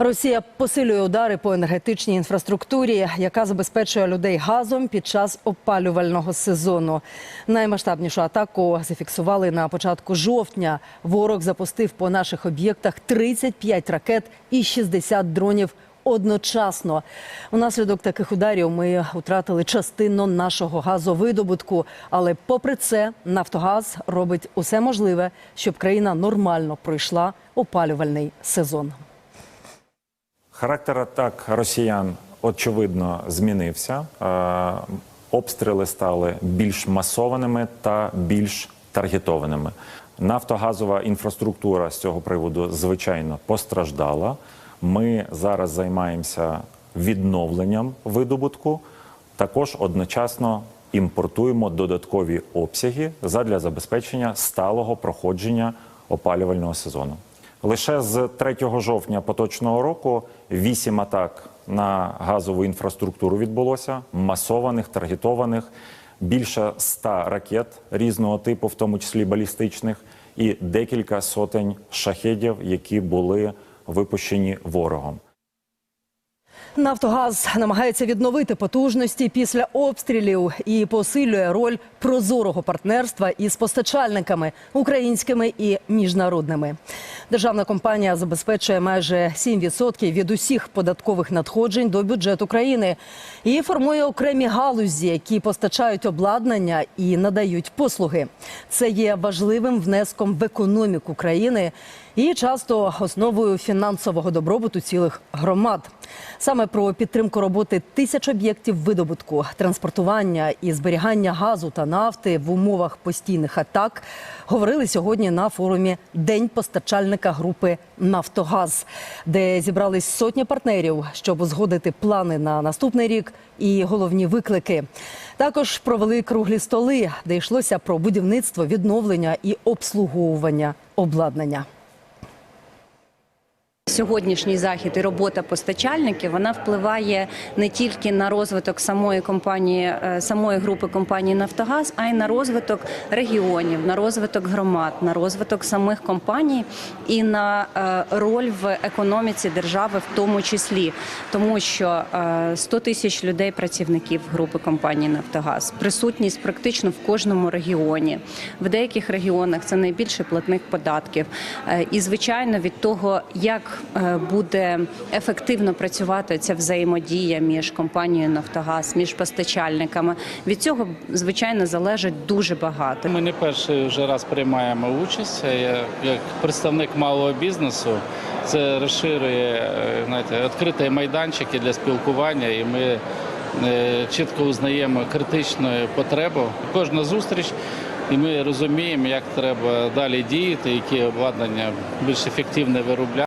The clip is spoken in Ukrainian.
Росія посилює удари по енергетичній інфраструктурі, яка забезпечує людей газом під час опалювального сезону. Наймасштабнішу атаку зафіксували на початку жовтня. Ворог запустив по наших об'єктах 35 ракет і 60 дронів. Одночасно унаслідок таких ударів ми втратили частину нашого газовидобутку. Але, попри це, Нафтогаз робить усе можливе, щоб країна нормально пройшла опалювальний сезон. Характер атак росіян очевидно змінився. Е, Обстріли стали більш масованими та більш таргетованими. Нафтогазова інфраструктура з цього приводу звичайно постраждала. Ми зараз займаємося відновленням видобутку. Також одночасно імпортуємо додаткові обсяги задля забезпечення сталого проходження опалювального сезону. Лише з 3 жовтня поточного року вісім атак на газову інфраструктуру відбулося, масованих, таргетованих, більше ста ракет різного типу, в тому числі балістичних, і декілька сотень шахедів, які були випущені ворогом. Нафтогаз намагається відновити потужності після обстрілів і посилює роль прозорого партнерства із постачальниками українськими і міжнародними. Державна компанія забезпечує майже 7% від усіх податкових надходжень до бюджету країни і формує окремі галузі, які постачають обладнання і надають послуги. Це є важливим внеском в економіку країни і часто основою фінансового добробуту цілих громад. Саме про підтримку роботи тисяч об'єктів видобутку, транспортування і зберігання газу та нафти в умовах постійних атак говорили сьогодні на форумі День постачальника групи Нафтогаз, де зібрались сотні партнерів, щоб узгодити плани на наступний рік і головні виклики. Також провели круглі столи, де йшлося про будівництво, відновлення і обслуговування обладнання. Сьогоднішній захід і робота постачальників вона впливає не тільки на розвиток самої компанії, е, самої групи компанії Нафтогаз, а й на розвиток регіонів, на розвиток громад, на розвиток самих компаній і на е, роль в економіці держави, в тому числі, тому що е, 100 тисяч людей, працівників групи компанії Нафтогаз, присутність практично в кожному регіоні. В деяких регіонах це найбільше платних податків. Е, І звичайно, від того, як е, буде ефективно працювати ця взаємодія між компанією Нафтогаз, між постачальниками, від цього звичайно залежить дуже багато. Ми не перший вже раз приймаємо участь. Я, як представник малого бізнесу, це розширює е, знаєте, відкриті майданчики для спілкування, і ми е, чітко узнаємо критичну потребу. Кожна зустріч, і ми розуміємо, як треба далі діяти, які обладнання більш ефективне виробляти.